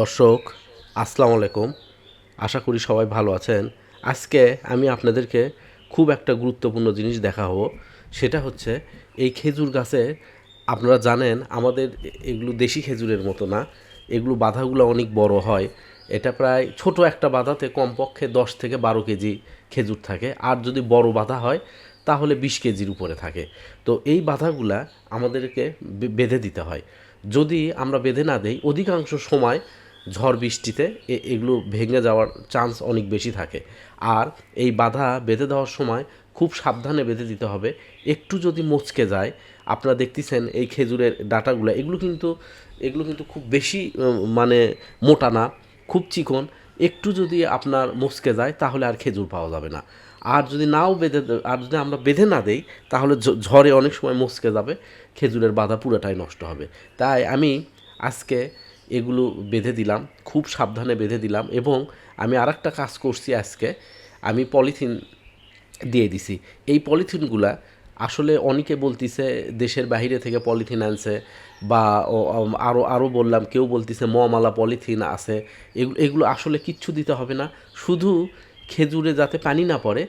দর্শক, আসসালামু আলাইকুম। আশা করি সবাই ভালো আছেন। আজকে আমি আপনাদেরকে খুব একটা গুরুত্বপূর্ণ জিনিস দেখাবো। সেটা হচ্ছে এই খেজুর গাছে আপনারা জানেন আমাদের এগুলো দেশি খেজুরের মতো না। এগুলো বাধাগুলো অনেক বড় হয়। এটা প্রায় ছোট একটা বাধাতে কমপক্ষে দশ থেকে বারো কেজি খেজুর থাকে। আর যদি বড় বাধা হয়, তাহলে বিশ কেজির উপরে থাকে। তো এই বাধাগুলা আমাদেরকে বেঁধে দিতে হয়। যদি আমরা বেঁধে না দেই, অধিকাংশ সময় ঝড় বৃষ্টিতে এগুলো ভেঙে যাওয়ার চান্স অনেক বেশি থাকে। আর এই বাধা বেঁধে দেওয়ার সময় খুব সাবধানে বেঁধে দিতে হবে। একটু যদি মচকে যায়, আপনারা দেখতেছেন এই খেজুরের ডাটাগুলো, এগুলো কিন্তু এগুলো কিন্তু খুব বেশি মানে মোটা না, খুব চিকন। একটু যদি আপনার মচকে যায়, তাহলে আর খেজুর পাওয়া যাবে না। আর যদি নাও বেঁধে, আর যদি আমরা বেঁধে না দেই, তাহলে ঝড়ে অনেক সময় মচকে যাবে, খেজুরের বাধা পুরোটাই নষ্ট হবে। তাই আমি আজকে এগুলো বেঁধে দিলাম, খুব সাবধানে বেঁধে দিলাম এবং আমি আর একটা কাজ করছি আজকে, আমি পলিথিন দিয়ে দিছি। এই পলিথিনগুলা আসলে অনেকে বলতিছে, দেশের বাইরে থেকে পলিথিন আনছে বা আরও আরও বললাম, কেউ বলতিছে মমালা পলিথিন আছে এগুলো এগুলো আসলে কিচ্ছু দিতে হবে না। শুধু খেজুরে যাতে পানি না পড়ে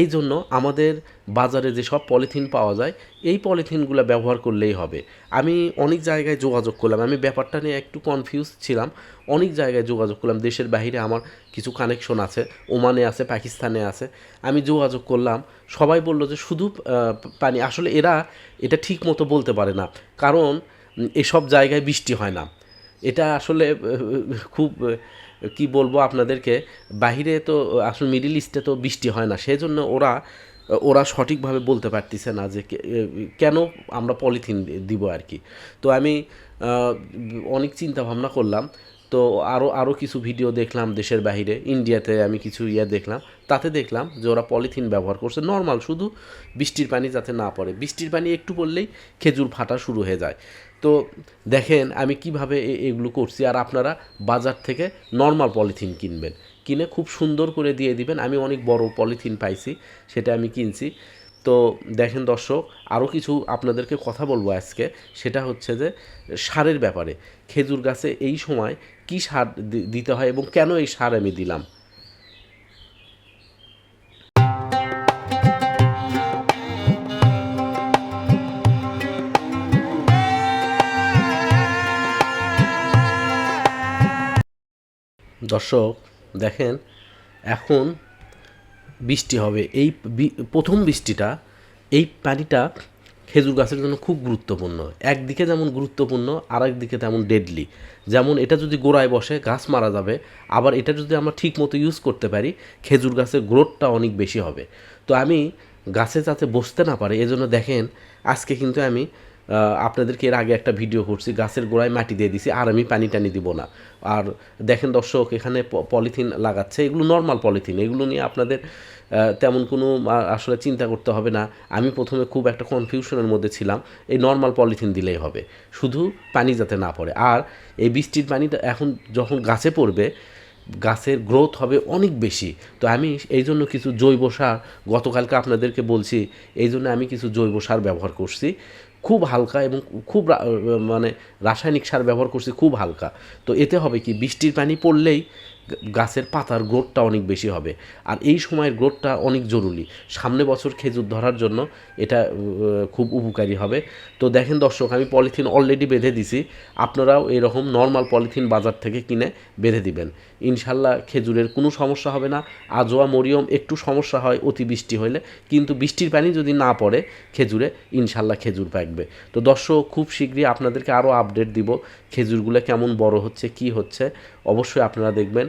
এই জন্য আমাদের বাজারে যেসব পলিথিন পাওয়া যায়, এই পলিথিনগুলো ব্যবহার করলেই হবে। আমি অনেক জায়গায় যোগাযোগ করলাম, আমি ব্যাপারটা নিয়ে একটু কনফিউজ ছিলাম। অনেক জায়গায় যোগাযোগ করলাম, দেশের বাইরে আমার কিছু কানেকশন আছে, ওমানে আছে, পাকিস্তানে আছে। আমি যোগাযোগ করলাম, সবাই বলল যে শুধু পানি, আসলে এরা এটা ঠিক মতো বলতে পারে না, কারণ এসব জায়গায় বৃষ্টি হয় না। এটা আসলে খুব কি বলব আপনাদেরকে বাইরে তো, আসলে মিডিল ইস্টে তো বৃষ্টি হয় না সেই জন্য ওরা ওরা সঠিকভাবে বলতে পারতেছে না যে কেন আমরা পলিথিন দিব আর কি। তো আমি অনেক চিন্তা ভাবনা করলাম তো আরও আরও কিছু ভিডিও দেখলাম দেশের বাইরে ইন্ডিয়াতে আমি কিছু ইয়ে দেখলাম। তাতে দেখলাম যে ওরা পলিথিন ব্যবহার করছে। নর্মাল শুধু বৃষ্টির পানি যাতে না পড়ে। বৃষ্টির পানি একটু পড়লেই খেজুর ফাটা শুরু হয়ে যায়। তো দেখেন, আমি কীভাবে এগুলো করছি। আর আপনারা বাজার থেকে নর্মাল পলিথিন কিনবেন। কিনে খুব সুন্দর করে দিয়ে দিবেন। আমি অনেক বড় পলিথিন পাইছি, সেটা আমি কিনছি। তো দেখেন দর্শক আরও কিছু আপনাদেরকে কথা বলব আজকে। সেটা হচ্ছে যে, সারের ব্যাপারে। খেজুর গাছে এই সময় কি সার দিতে হয় এবং কেন এই সার আমি দিলাম? দর্শক, দেখেন, এখন বৃষ্টি হবে। এই প্রথম বৃষ্টিটা, এই পানিটা খেজুর গাছের জন্য খুব গুরুত্বপূর্ণ। একদিকে যেমন গুরুত্বপূর্ণ আর একদিকে তেমন ডেডলি যেমন এটা যদি গোড়ায় বসে গাছ মারা যাবে, আবার এটা যদি আমরা ঠিক মতো ইউজ করতে পারি, খেজুর গাছের গ্রোথটা অনেক বেশি হবে। তো আমি গাছে যাতে বসতে না পারে, এজন্য দেখেন আজকে কিন্তু আমি আপনাদেরকে এর আগে একটা ভিডিও করছি, গাছের গোড়ায় মাটি দিয়ে দিছি, আর আমি পানি টানি দিব না। আর দেখেন দর্শক, এখানে পলিথিন লাগাচ্ছে, এগুলো নর্মাল পলিথিন, এগুলো নিয়ে আপনাদের তেমন কোনো আসলে চিন্তা করতে হবে না। আমি প্রথমে খুব একটা কনফিউশনের মধ্যে ছিলাম, এই নর্মাল পলিথিন দিলেই হবে, শুধু পানি যাতে না পড়ে। আর এই বৃষ্টির পানিটা এখন যখন গাছে পড়বে, গাছের গ্রোথ হবে অনেক বেশি। তো আমি এই জন্য কিছু জৈব সার, গতকালকে আপনাদেরকে বলছি, এই জন্য আমি কিছু জৈব সার ব্যবহার করছি। খুব হালকা এবং খুব মানে রাসায়নিক সার ব্যবহার করছি খুব হালকা। তো এতে হবে কি? বৃষ্টির পানি পড়লেই গাছের পাতার গ্রোথটা অনেক বেশি হবে। আর এই সময়ের গ্রোথটা অনেক জরুরি। সামনে বছর খেজুর ধরার জন্য এটা খুব উপকারী হবে। তো দেখেন দর্শক, আমি পলিথিন অলরেডি বেঁধে দিছি। আপনারাও এরকম নর্মাল পলিথিন বাজার থেকে কিনে বেঁধে দিবেন। ইনশাল্লাহ খেজুরের কোনো সমস্যা হবে না। আজোয়া, মরিয়ম, একটু সমস্যা হয় অতি বৃষ্টি হলে কিন্তু বৃষ্টির পানি যদি না পড়ে খেজুরে, ইনশাল্লাহ খেজুর পাকবে। তো দর্শক, খুব শীঘ্রই আপনাদেরকে আরও আপডেট দিব। খেজুরগুলো কেমন বড় হচ্ছে, কি হচ্ছে। অবশ্যই আপনারা দেখবেন।